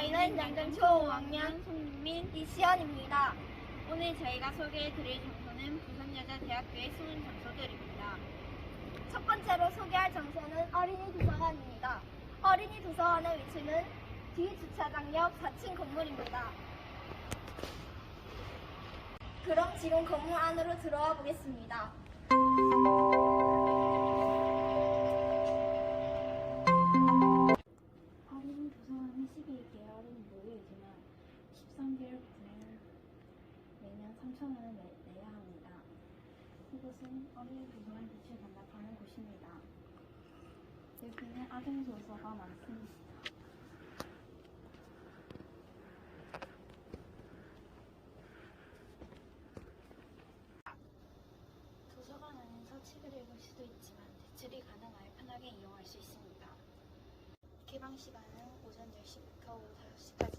저는 양정 초5학년 손민 이시연입니다. 오늘 저희가 소개해드릴 장소는 부산여자대학교의 숨은 장소들입니다. 첫 번째로 소개할 장소는 어린이 도서관입니다. 어린이 도서관의 위치는 뒤 주차장 옆 4층 건물입니다. 그럼 지금 건물 안으로 들어와 보겠습니다. 3,000원을 내, 내야 합니다. 이곳은 어린이 도서관 빛을 반납하는 곳입니다. 여기는 아동 도서가 많습니다. 도서관 안에서 책을 읽을 수도 있지만 대출이 가능하여 편하게 이용할 수 있습니다. 개방 시간은 오전 10시부터 오후 5시까지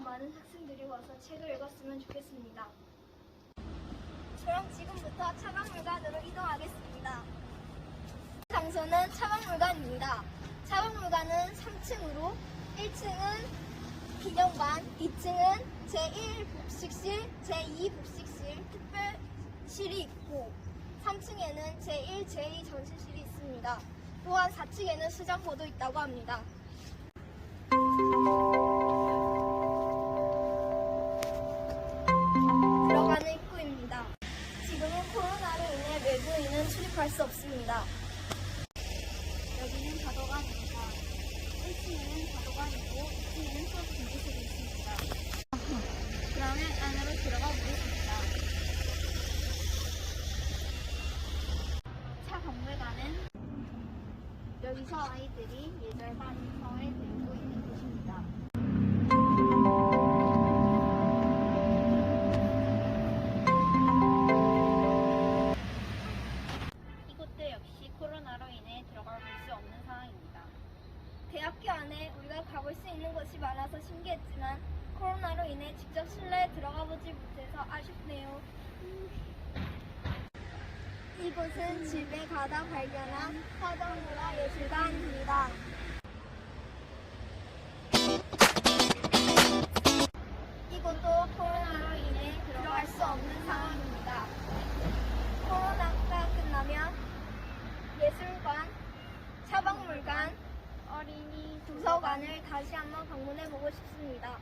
사라지면 많은 학생들이 와서 책을 읽었으면 좋겠습니다. 그럼 지금부터 차박물관으로 이동하겠습니다. 장소는 차박물관입니다. 차박물관은 3층으로 1층은 기념관, 2층은 제1복식실, 제2복식실, 특별실이 있고 3층에는 제1, 제2 전시실이 있습니다. 또한 4층에는 수장고도 있다고 합니다. 출입할 수 없습니다. 여기는 가도관입니다. 1층에는 가도관이고 2층에는 수업 준비실이 있습니다. 그러면 안으로 들어가 보겠습니다. 차 박물관은 여기서 아이들이 예절과 인성을 대학교 안에 우리가 가볼 수 있는 곳이 많아서 신기했지만 코로나로 인해 직접 실내에 들어가 보지 못해서 아쉽네요. 이곳은 집에 가다 발견한 화정문화 예술관입니다. 어린이 도서관을 다시 한번 방문해 보고 싶습니다.